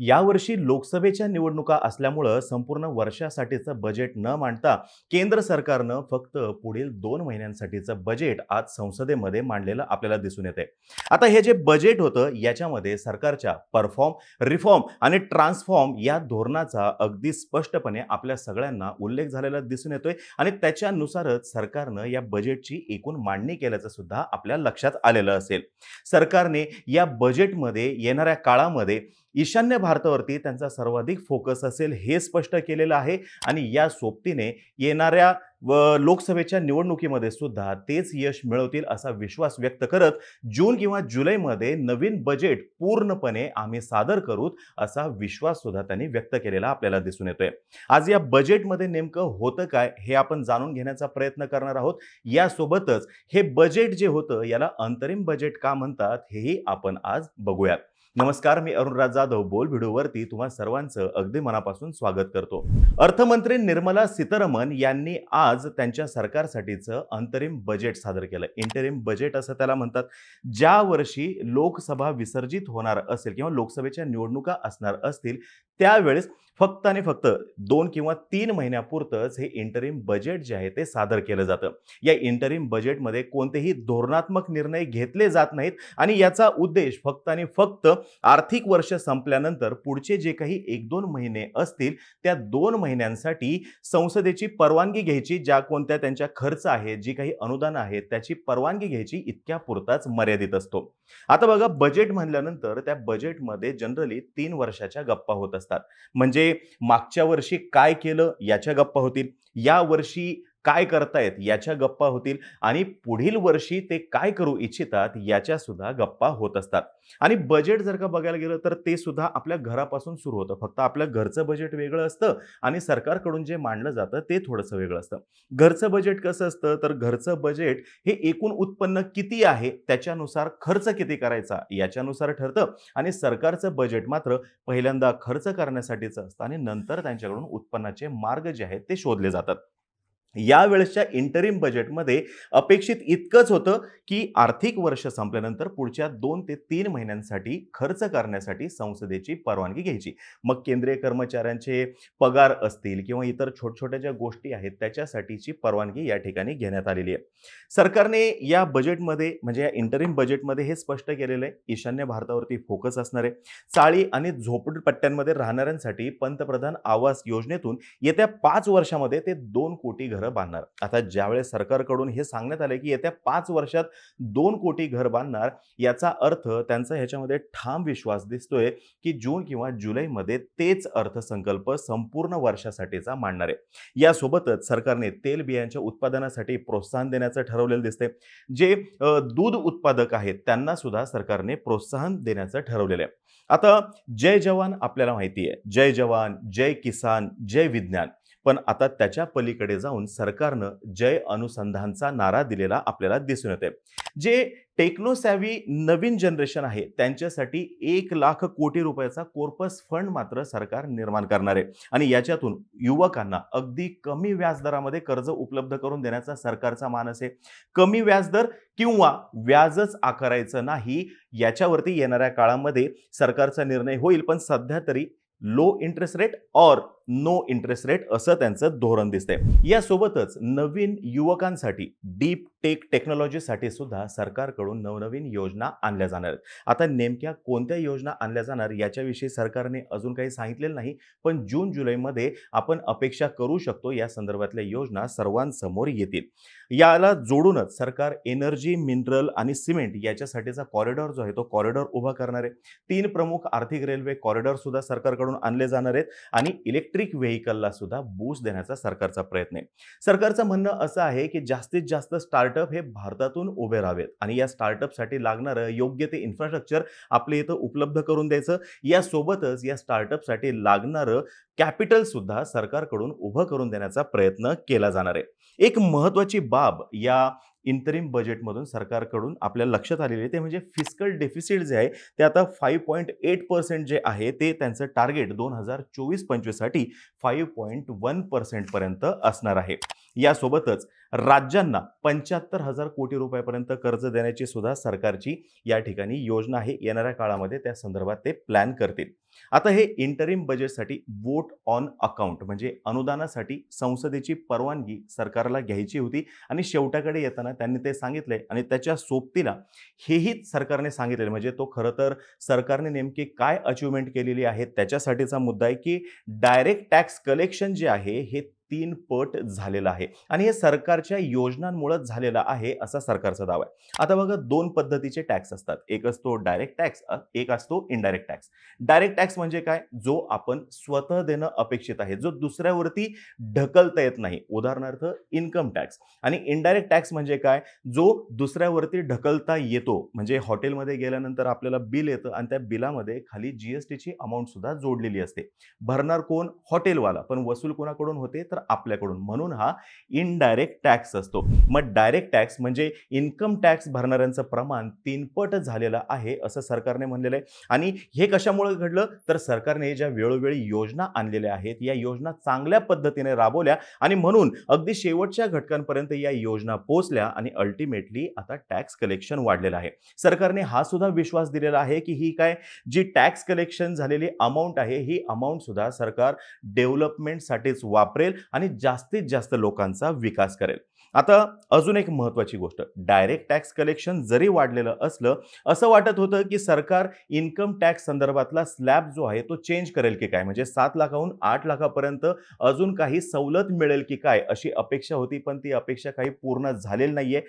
यावर्षी लोकसभेच्या निवडणुका असल्यामुळं संपूर्ण वर्षासाठीचं बजेट न मांडता केंद्र सरकारनं फक्त पुढील दोन महिन्यांसाठीचं बजेट आज संसदेमध्ये मांडलेलं आपल्याला दिसून येते आता हे जे बजेट होतं याच्यामध्ये सरकारच्या परफॉर्म रिफॉर्म आणि ट्रान्सफॉर्म या धोरणाचा अगदी स्पष्टपणे आपल्या सगळ्यांना उल्लेख झालेला दिसून येतोय आणि त्याच्यानुसारच सरकारनं या बजेटची एकूण मांडणी केल्याचं सुद्धा आपल्या लक्षात आलेलं असेल. सरकारने या बजेटमध्ये येणाऱ्या काळामध्ये ईशान्य भारतावरती त्यांचा सर्वाधिक फोकस असेल हे स्पष्ट केलेलं आहे. आणि या सोबतीने येणाऱ्या व लोकसभेच्या निवडणुकीमध्ये सुद्धा तेच यश मिळवतील असा विश्वास व्यक्त करत जून किंवा जुलैमध्ये नवीन बजेट पूर्णपणे आम्ही सादर करूत असा विश्वास सुद्धा त्यांनी व्यक्त केलेला आपल्याला दिसून येतोय. आज या बजेटमध्ये नेमकं होतं काय हे आपण जाणून घेण्याचा प्रयत्न करणार आहोत. यासोबतच हे बजेट जे होतं याला अंतरिम बजेट का म्हणतात हेही आपण आज बघूयात. नमस्कार मी अरुणराज जाधव. बोल व्हिडिओवरती तुम्हा सर्वांचं अगदी मनापासून स्वागत करतो. अर्थमंत्री निर्मला सीतारामन यांनी आज त्यांच्या सरकारसाठीचं अंतरिम बजेट सादर केलं. इंटरिम बजेट असं त्याला म्हणतात. ज्या वर्षी लोकसभा विसर्जित होणार असेल किंवा लोकसभेच्या निवडणुका असणार असतील त्यावेळेस फक्त आणि फक्त दोन किंवा तीन महिन्यापुरतंच हे इंटरिम बजेट जे आहे ते सादर केलं जातं. या इंटरिम बजेटमध्ये कोणतेही धोरणात्मक निर्णय घेतले जात नाहीत आणि याचा उद्देश फक्त आणि फक्त आर्थिक वर्ष संपल्यानंतर पुढचे जे काही एक दोन महिने असतील त्या दोन महिन्यांसाठी संसदेची परवानगी घ्यायची ज्या कोणत्या त्यांच्या खर्च आहेत जी काही अनुदान आहेत त्याची परवानगी घ्यायची इतक्या पुरताच मर्यादित असतो. आता बघा बजेट म्हणल्यानंतर त्या बजेटमध्ये जनरली तीन वर्षाच्या गप्पा होत असतात. म्हणजे मागच्या वर्षी काय केलं? याच्या गप्पा होतील. या वर्षी काय करतायत याच्या गप्पा होतील आणि पुढील वर्षी ते काय करू इच्छितात याच्या सुद्धा गप्पा होत असतात. आणि बजेट जर का बघायला गेलं तर ते सुद्धा आपल्या घरापासून सुरू होतं. फक्त आपल्या घरचं बजेट वेगळं असतं आणि सरकारकडून जे मांडलं जातं ते थोडंसं वेगळं असतं. घरचं बजेट कसं असतं? तर घरचं बजेट हे एकूण उत्पन्न किती आहे? त्याच्यानुसार खर्च किती करायचा? याच्यानुसार ठरतं आणि सरकारचं बजेट मात्र पहिल्यांदा खर्च करण्यासाठीचं असतं आणि नंतर त्यांच्याकडून उत्पन्नाचे मार्ग जे आहेत ते शोधले जातात. यावेळेसच्या इंटरिम बजेटमध्ये अपेक्षित इतकंच होतं की आर्थिक वर्ष संपल्यानंतर पुढच्या दोन ते तीन महिन्यांसाठी खर्च करण्यासाठी संसदेची परवानगी घ्यायची. मग केंद्रीय कर्मचाऱ्यांचे पगार असतील किंवा इतर छोटछोट्या ज्या गोष्टी आहेत त्याच्यासाठीची परवानगी या ठिकाणी घेण्यात आलेली आहे. सरकारने या बजेटमध्ये म्हणजे या इंटरिम बजेटमध्ये हे स्पष्ट केलेलं आहे. ईशान्य भारतावरती फोकस असणार आहे. चाळी आणि झोपडपट्ट्यांमध्ये राहणाऱ्यांसाठी पंतप्रधान आवास योजनेतून येत्या पाच वर्षामध्ये ते दोन कोटी घर बांधणार. आता ज्यावेळेस सरकारकडून हे सांगण्यात आलं की येत्या पाच वर्षात दोन कोटी घर बांधणार याचा अर्थ त्यांचा ह्याच्यामध्ये ठाम विश्वास दिसतोय की जून किंवा जुलैमध्ये तेच अर्थसंकल्प संपूर्ण वर्षासाठीचा मांडणार आहे. यासोबतच सरकारने तेल बियांच्या उत्पादनासाठी प्रोत्साहन देण्याचं ठरवलेलं दिसते जे दूध उत्पादक आहेत त्यांना सुद्धा सरकारने प्रोत्साहन देण्याचं ठरवलेलं आहे. आता जय जवान आपल्याला माहिती आहे. जय जवान जय किसान जय विज्ञान. पण आता त्याच्या पलीकडे जाऊन सरकारनं जय अनुसंधानचा नारा दिलेला आपल्याला दिसून येते जे टेक्नोसॅव्ही नवीन जनरेशन आहे त्यांच्यासाठी एक लाख कोटी रुपयाचा कोर्पस फंड मात्र सरकार निर्माण करणार आहे. आणि याच्यातून युवकांना अगदी कमी व्याजदरामध्ये कर्ज उपलब्ध करून देण्याचा सरकारचा मानस आहे. कमी व्याजदर किंवा व्याजच आकारायचं नाही याच्यावरती येणाऱ्या काळामध्ये सरकारचा निर्णय होईल. पण सध्या तरी low interest rate or no interest rate असं त्यांचं धोरण दिसतंय. यासोबतच नवीन युवकांसाठी डीप टेक टेक्नॉलॉजीसाठी सुद्धा सरकारकडून नवनवीन योजना आणल्या जाणार आहेत. आता नेमक्या कोणत्या योजना आणल्या जाणार याच्याविषयी सरकारने अजून काही सांगितलेलं नाही पण जून जुलैमध्ये आपण अपेक्षा करू शकतो या संदर्भातल्या योजना सर्वांसमोर येतील. याला जोडूनच सरकार एनर्जी मिनरल आणि सिमेंट याच्यासाठीचा कॉरिडॉर जो आहे तो कॉरिडॉर उभा करणार आहे. तीन प्रमुख आर्थिक रेल्वे कॉरिडॉर सुद्धा सरकारकडून आणले जाणार आहेत आणि इलेक्ट्रिक व्हेकलला सुद्धा बूस्ट देण्याचा सरकारचा प्रयत्न आहे. सरकारचं म्हणणं असं आहे की जास्तीत जास्त स्टार्टअप हे भारतातून उभे राहावेत आणि या स्टार्टअपसाठी लागणारं योग्य ते इन्फ्रास्ट्रक्चर आपल्या इथं उपलब्ध करून द्यायचं. यासोबतच या स्टार्टअपसाठी लागणारं कॅपिटल सुद्धा सरकारकडून उभं करून देण्याचा प्रयत्न केला जाणार आहे. एक महत्त्वाची बाब या इंटरिम बजेटमधून सरकारकडून आपल्या लक्षात आलेली आहे. ते म्हणजे फिस्कल डेफिसिट जे आहे ते आता फाईव्ह पॉईंट एट पर्सेंट जे आहे ते त्यांचं टार्गेट दोन हजार चोवीस पंचवीससाठी फाईव्ह पॉईंट वन पर्सेंटपर्यंत असणार आहे. यासोबतच राज्यांना पंच्याहत्तर हजार कोटी रुपयापर्यंत कर्ज देण्याची सुद्धा सरकारची या ठिकाणी योजना आहे. येणाऱ्या काळामध्ये त्या संदर्भात ते प्लॅन करतील. आता हे इंटरिम बजेटसाठी वोट ऑन अकाउंट म्हणजे अनुदानासाठी संसदेची परवानगी सरकारला घ्यायची होती आणि शेवटाकडे येताना त्यांनी ते सांगितले आणि त्याच्या सोबतीला हेही सरकारने सांगितले म्हणजे तो खरं तर सरकारने नेमकी काय अचिव्हमेंट केलेली आहे त्याच्यासाठीचा मुद्दा आहे की डायरेक्ट टॅक्स कलेक्शन जे आहे हे तीन पट झालेलं आहे. आणि हे सरकारच्या योजनांमुळेच झालेलं आहे असा सरकारचा दावा आहे. आता बघा दोन पद्धतीचे टॅक्स असतात. एक असतो डायरेक्ट टॅक्स एक असतो इनडायरेक्ट टॅक्स. डायरेक्ट टॅक्स म्हणजे काय? जो आपण स्वतः देणं अपेक्षित आहे. जो दुसऱ्यावरती ढकलता येत नाही. उदाहरणार्थ इन्कम टॅक्स. आणि इनडायरेक्ट टॅक्स म्हणजे काय? जो दुसऱ्यावरती ढकलता येतो. म्हणजे हॉटेलमध्ये गेल्यानंतर आपल्याला बिल येतं आणि त्या बिलामध्ये खाली जीएसटीची अमाऊंट सुद्धा जोडलेली असते. भरणार कोण? हॉटेलवाला. पण वसूल कोणाकडून होते? तर आपल्याकडून. म्हणून हा इनडायरेक्ट टॅक्स असतो. मग डायरेक्ट टॅक्स म्हणजे इन्कम टॅक्स भरणाऱ्यांचं प्रमाण तीनपट झालेलं आहे असं सरकारने म्हणलेलं आहे. आणि हे कशामुळे घडलं? तर सरकारने ज्या वेळोवेळी योजना आणलेल्या आहेत या योजना चांगल्या पद्धतीने राबवल्या आणि म्हणून अगदी शेवटच्या घटकांपर्यंत या योजना पोहोचल्या आणि अल्टिमेटली आता टॅक्स कलेक्शन वाढलेलं आहे. सरकारने हा सुद्धा विश्वास दिलेला आहे की ही काय? जी टॅक्स कलेक्शन झालेली अमाऊंट आहे ही अमाऊंट सुद्धा सरकार डेव्हलपमेंटसाठीच वापरेल. आणि जास्तीत जास्त लोकांचा विकास करेल. आता अजून एक महत्त्वाची गोष्ट डायरेक्ट टॅक्स कलेक्शन जरी वाढलेलं असलं असं वाटत होतं की सरकार इन्कम टॅक्स संदर्भातला स्लॅब जो आहे तो चेंज करेल की काय? म्हणजे सात लाखाहून आठ लाखापर्यंत अजून काही सवलत मिळेल की काय अशी अपेक्षा होती पण ती अपेक्षा काही पूर्ण झालेली नाहीये.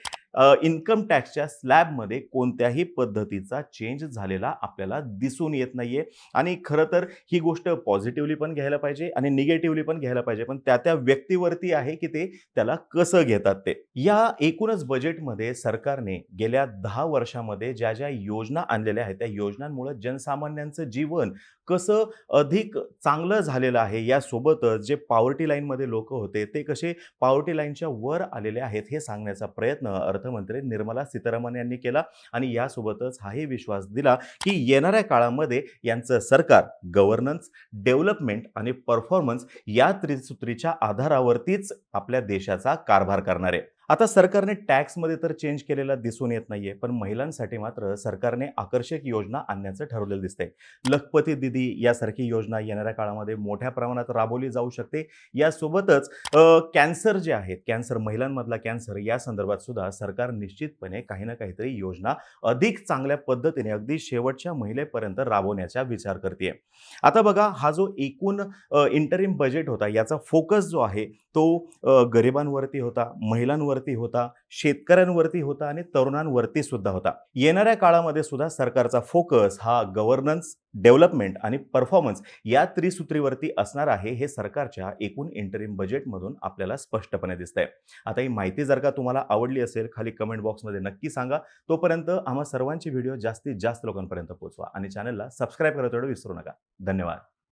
इन्कम टॅक्सच्या स्लॅबमध्ये कोणत्याही पद्धतीचा चेंज झालेला आपल्याला दिसून येत नाहीये. आणि खरं तर ही गोष्ट पॉझिटिव्हली पण घ्यायला पाहिजे आणि निगेटिव्हली पण घ्यायला पाहिजे. पण त्या त्या व्यक्तीवरती आहे की ते त्याला कसं घेतात ते? या एकूणच बजेटमध्ये सरकारने गेल्या दहा वर्षामध्ये ज्या ज्या योजना आणलेल्या आहेत त्या योजनांमुळे जनसामान्यांचं जीवन कसं अधिक चांगलं झालेलं आहे यासोबतच जे पावर्टी लाईनमध्ये लोक होते ते कसे पावर्टी लाईनच्या वर आलेले आहेत हे सांगण्याचा प्रयत्न अर्थमंत्री निर्मला सीतारामन यांनी केला आणि यासोबतच हाही विश्वास दिला की येणाऱ्या काळामध्ये यांचं सरकार गव्हर्नन्स डेव्हलपमेंट आणि परफॉर्मन्स या त्रिसूत्रीच्या आधारावरतीच आपल्या देशाचा कारभार करणार आहे. आता सरकारने टॅक्समध्ये तर चेंज केलेला दिसून येत नाहीये पण महिलांसाठी मात्र सरकारने आकर्षक योजना आणण्याचं ठरवलेलं दिसतंय. लखपती दिदी यासारखी योजना येणाऱ्या काळामध्ये मोठ्या प्रमाणात राबवली जाऊ शकते. यासोबतच कॅन्सर जे आहेत कॅन्सर महिलांमधला कॅन्सर या संदर्भात सुद्धा सरकार निश्चितपणे काही ना काहीतरी योजना अधिक चांगल्या पद्धतीने अगदी शेवटच्या महिलेपर्यंत राबवण्याचा विचार करते आता बघा हा जो एकूण इंटरिम बजेट होता याचा फोकस जो आहे तो गरिबांवरती होता महिलांवर महिलांवरती होता शेतकऱ्यांवरती होता आणि तरुणांवरती सुद्धा होता. येणाऱ्या काळामध्ये सुद्धा सरकारचा फोकस हा गव्हर्नन्स डेव्हलपमेंट आणि परफॉर्मन्स या त्रिसूत्रीवरती असणार आहे हे सरकारच्या एकूण इंटरिम बजेटमधून आपल्याला स्पष्टपणे दिसतंय. आता ही माहिती जर का तुम्हाला आवडली असेल खाली कमेंट बॉक्समध्ये नक्की सांगा. तोपर्यंत आम्हा सर्वांची व्हिडिओ जास्तीत जास्त लोकांपर्यंत पोहोचवा आणि चॅनलला सबस्क्राईब करायचं विसरू नका. धन्यवाद.